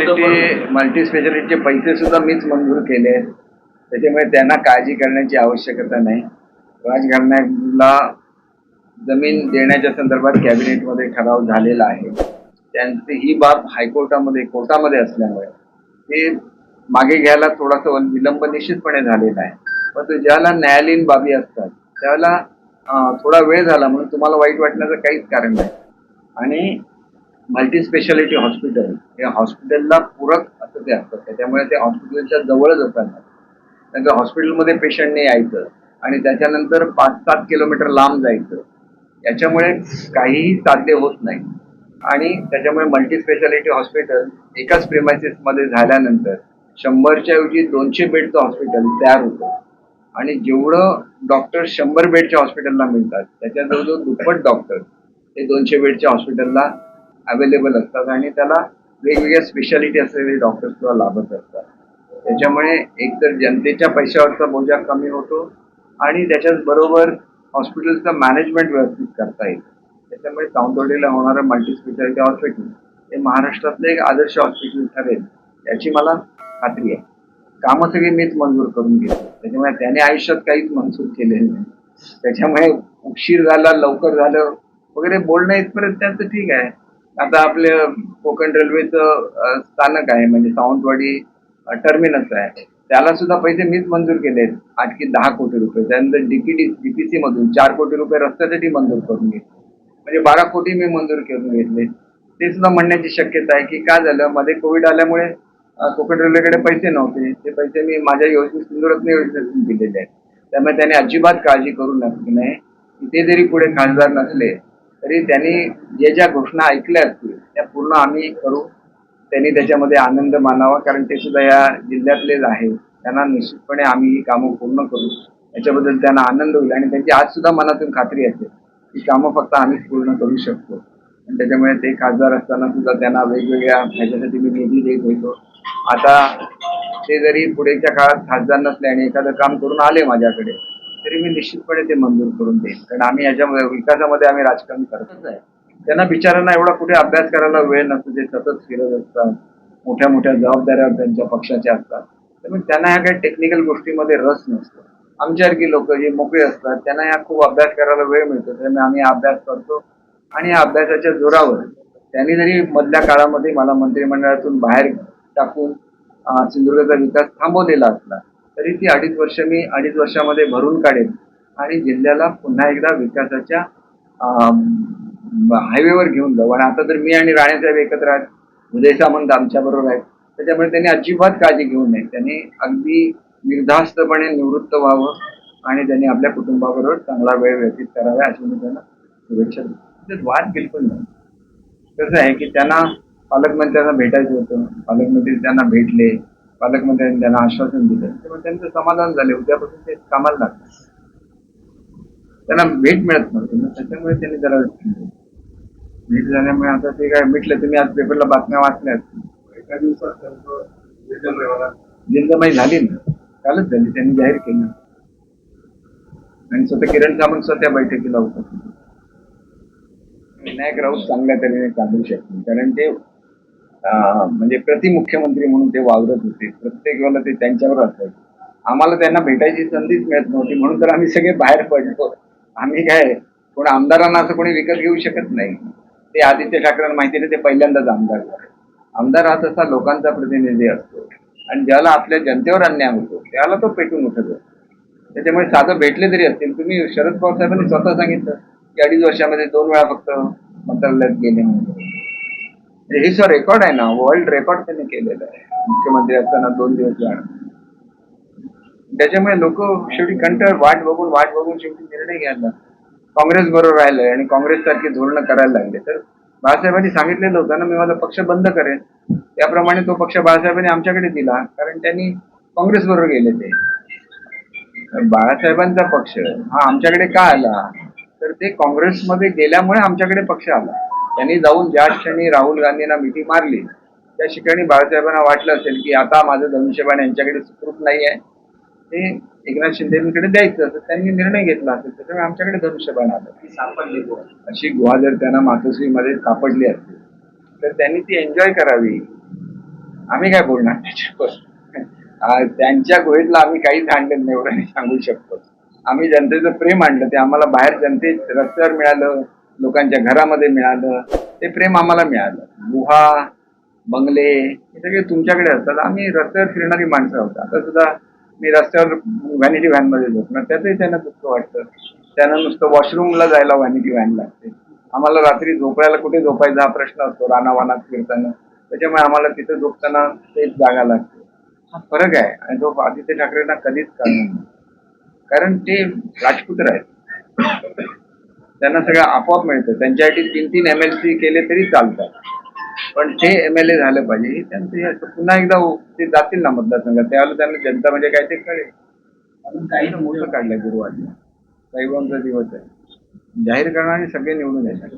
Speciality multi स्पेशालिटीचे पैसे सुद्धा मीच मंजूर केले. आहेत त्याच्यामुळे त्यांना काळजी करण्याची आवश्यकता नाही. राजघराण्याला जमीन देण्याच्या संदर्भात कॅबिनेटमध्ये ठराव झालेला आहे. त्यांची ही बाब हायकोर्टामध्ये कोर्टामध्ये असल्यामुळे ते मागे घ्यायला थोडासा विलंब निश्चितपणे झालेला आहे. परंतु ज्याला न्यायालयीन बाबी असतात त्याला थोडा वेळ झाला म्हणून तुम्हाला वाईट वाटण्याचं काहीच कारण नाही. आणि मल्टी स्पेशालिटी हॉस्पिटल हे हॉस्पिटलला पूरक असं ते असतं. त्याच्यामुळे ते हॉस्पिटलच्या जवळच असतात. नंतर हॉस्पिटलमध्ये पेशंटने यायचं आणि त्याच्यानंतर पाच सात किलोमीटर लांब जायचं. याच्यामुळे काहीही साध्य होत नाही. आणि त्याच्यामुळे मल्टी स्पेशालिटी हॉस्पिटल एकाच प्रेमायसिसमध्ये झाल्यानंतर शंभरच्या ऐवजी दोनशे बेडचं हॉस्पिटल तयार होतं. आणि जेवढं डॉक्टर शंभर बेडच्या हॉस्पिटलला मिळतात त्याच्या जवळजवळ दुप्पट डॉक्टर हे दोनशे बेडच्या हॉस्पिटलला अवेलेबल असतात आणि त्याला वेगवेगळ्या स्पेशालिटी असलेले डॉक्टर्स तुला लाभत असतात. त्याच्यामुळे एकतर जनतेच्या पैशावरचा बोजा कमी होतो आणि त्याच्याच बरोबर हॉस्पिटलचं मॅनेजमेंट व्यवस्थित करता येईल. त्याच्यामुळे सावंतवाडीला होणारं मल्टी स्पेशालिटी हॉस्पिटल हे महाराष्ट्रातलं एक आदर्श हॉस्पिटल ठरेल याची मला खात्री आहे. कामं सगळी मीच मंजूर करून घेतो त्याच्यामुळे त्याने आयुष्यात काहीच मंजूर केलेलं नाही. त्याच्यामुळे उशीर झाला लवकर झालं वगैरे बोलणं इथपर्यंत त्यांचं ठीक आहे. आता आपलं कोकण रेल्वेचं स्थानक आहे म्हणजे सावंतवाडी टर्मिनस आहे. त्याला सुद्धा पैसे मीच मंजूर केले आहेत. आठ की दहा कोटी रुपये. त्यानंतर डीपीडी डीपीसी मधून चार कोटी रुपये रस्त्यासाठी मंजूर करून घेतले. म्हणजे बारा कोटी मी मंजूर करून घेतले. ते सुद्धा म्हणण्याची शक्यता आहे की काय झालं? मध्ये कोविड आल्यामुळे कोकण रेल्वेकडे पैसे नव्हते. ते पैसे मी माझ्या योजने सिंधुरत्न योजनेतून दिलेले आहेत. त्यामुळे त्याने अजिबात काळजी करू नये ते जरी पुढे खासदार नसले तरी त्यांनी जे ज्या घोषणा ऐकल्या असतील त्या पूर्ण आम्ही करू. त्यांनी त्याच्यामध्ये आनंद मानावा कारण ते सुद्धा या जिल्ह्यातलेच आहेत. त्यांना निश्चितपणे आम्ही ही कामं पूर्ण करू. याच्याबद्दल त्यांना आनंद होईल. आणि त्यांची आज सुद्धा मनातून खात्री असेल ही कामं फक्त आम्हीच पूर्ण करू शकतो. आणि त्याच्यामुळे ते खासदार असताना सुद्धा त्यांना वेगवेगळ्या ह्याच्यासाठी मी निधी देत होतो. आता ते जरी पुढेच्या काळात खासदार नसले आणि एखादं काम करून आले माझ्याकडे तरी मी निश्चितपणे ते मंजूर करून देईन. कारण आम्ही याच्यामध्ये विकासामध्ये आम्ही राजकारण करतच आहे. त्यांना बिचारांना एवढा कुठे अभ्यास करायला वेळ नसतो ते सतत फिरत असतात मोठ्या मोठ्या जबाबदाऱ्या त्यांच्या पक्षाच्या असतात. त्यामुळे त्यांना ह्या काही टेक्निकल गोष्टीमध्ये रस नसतो. आमच्यासारखी लोक जे मोकळे असतात त्यांना या खूप अभ्यास करायला वेळ मिळतो. त्यामुळे आम्ही अभ्यास करतो. आणि या अभ्यासाच्या जोरावर त्यांनी जरी मधल्या काळामध्ये मला मंत्रिमंडळातून बाहेर टाकून सिंधुदुर्गाचा विकास थांबवलेला असला तरी ती अडीच वर्ष मी अडीच वर्षामध्ये भरून काढेन. आणि जिल्ह्याला पुन्हा एकदा विकासाच्या हायवेवर घेऊन जाऊ. आणि आता तर मी आणि राणेसाहेब एकत्र आहेत. उदय सामंत आमच्याबरोबर आहेत. त्याच्यामुळे त्यांनी अजिबात काळजी घेऊ नये. त्यांनी अगदी निर्धास्तपणे निवृत्त व्हावं आणि त्यांनी आपल्या कुटुंबाबरोबर चांगला वेळ व्यतीत करावा अशी मी त्यांना शुभेच्छा देतो. वाद बिलकुल नाही. कसं आहे की त्यांना पालकमंत्र्यांना भेटायचं होतं. पालकमंत्री त्यांना भेटले. पालकमंत्र्यांनी त्यांना आश्वासन दिलं. त्यामुळे त्यांचं समाधान झाले. उद्यापासून ते कामाला लागले त्यांना भेट मिळत नव्हती. ना त्याच्यामुळे त्यांनी जरा भेट झाल्यामुळे आता ते काय मिटलं तुम्ही आज पेपरला बातम्या वाचल्या असतील. एका दिवसात त्यांचं जिल्हामाई झाली. ना. कालच झाली. त्यांनी जाहीर केलं. आणि स्वतः किरण सामंत स्वतः त्या बैठकीला होता. विनायक राऊत चांगल्या तऱ्हेने चालू शकतील. कारण ते म्हणजे म्हणजे प्रतिमुख्यमंत्री म्हणून ते वावरत होते. प्रत्येक वेळेला ते त्यांच्यावर असायचे. आम्हाला त्यांना भेटायची संधीच मिळत नव्हती. म्हणून तर आम्ही सगळे बाहेर पडलो. आम्ही काय कोण आमदारांना असं कोणी विकत घेऊ शकत नाही. ते आदित्य ठाकरेंना माहिती नाही ते पहिल्यांदाच आमदार झाले. आमदार हा तसा लोकांचा प्रतिनिधी असतो. आणि ज्याला आपल्या जनतेवर अन्याय होतो त्याला तो पेटून उठत. असतो त्याच्यामुळे साधं भेटले तरी असतील तुम्ही शरद पवार साहेबांनी स्वतः सांगितलं की अडीच वर्षामध्ये दोन वेळा फक्त मंत्रालयात गेले म्हणून. हे सर रेकॉर्ड आहे ना वर्ल्ड रेकॉर्ड त्यांनी केलेलं आहे. मुख्यमंत्री असताना दोन दिवस जाणं. त्याच्यामुळे लोक शेवटी कंटाळ वाट बघून वाट बघून शेवटी निर्णय घ्यायला काँग्रेस बरोबर राहिलंय आणि काँग्रेस सारखी धोरणं करायला लागले. तर बाळासाहेबांनी सांगितलेलं होतं ना मी माझा पक्ष बंद करेन. त्याप्रमाणे तो पक्ष बाळासाहेबांनी आमच्याकडे दिला कारण त्यांनी काँग्रेस बरोबर गेले ते. बाळासाहेबांचा पक्ष हा आमच्याकडे का आला? तर ते काँग्रेसमध्ये गेल्यामुळे आमच्याकडे पक्ष आला. त्यांनी जाऊन ज्या क्षणी राहुल गांधींना मिठी मारली त्या ठिकाणी बाळासाहेबांना वाटलं असेल की आता माझं धनुष्यबाण यांच्याकडे सुखरूप नाही आहे. ते एकनाथ शिंदेकडे द्यायचं तर त्यांनी निर्णय घेतला असेल त्याच्यामुळे आमच्याकडे धनुष्यबाण आलं. ती सापडली बुवा. अशी गुहा जर त्यांना मातोश्रीमध्ये सापडली असती तर त्यांनी ती एन्जॉय करावी. आम्ही काय बोलणार त्याच्यावर? त्यांच्या गुहेतला आम्ही काहीच आणलं नाही एवढं सांगू शकतो. आम्ही जनतेचं प्रेम आणलं ते आम्हाला बाहेर जनते रस्त्यावर मिळालं. लोकांच्या घरामध्ये मिळालं ते प्रेम आम्हाला मिळालं. गुहा बंगले हे सगळे तुमच्याकडे असतात. आम्ही रस्त्यावर फिरणारी माणसं आहोत. आता सुद्धा मी रस्त्यावर व्हॅनिटी व्हॅनमध्ये झोपणार त्याचंही त्यांना दुःख वाटतं. त्यांना नुसतं वॉशरूमला जायला व्हॅनिटी व्हॅन लागते. आम्हाला रात्री झोपायला कुठे झोपायचा हा प्रश्न असतो रानावानात फिरताना. त्याच्यामुळे आम्हाला तिथं झोपताना तेच जागा लागते. हा फरक आहे. आणि तो आदित्य ठाकरेंना कधीच कळणार नाही. कारण ते राजपुत्र आहेत. त्यांना सगळं आपोआप मिळतं. त्यांच्यासाठी तीन तीन एम एल सी केले तरी चालतात पण ते एम एल ए झालं पाहिजे हे त्यांचं पुन्हा एकदा ते जातील ना मतदारसंघात. त्यावेळेला त्यांना जनता म्हणजे काय ते कळेल. म्हणून काही मोठं काढलंय गुरुवारी. साईबाबांचा दिवस आहे. जाहीर करणारे आणि सगळे निवडून येणार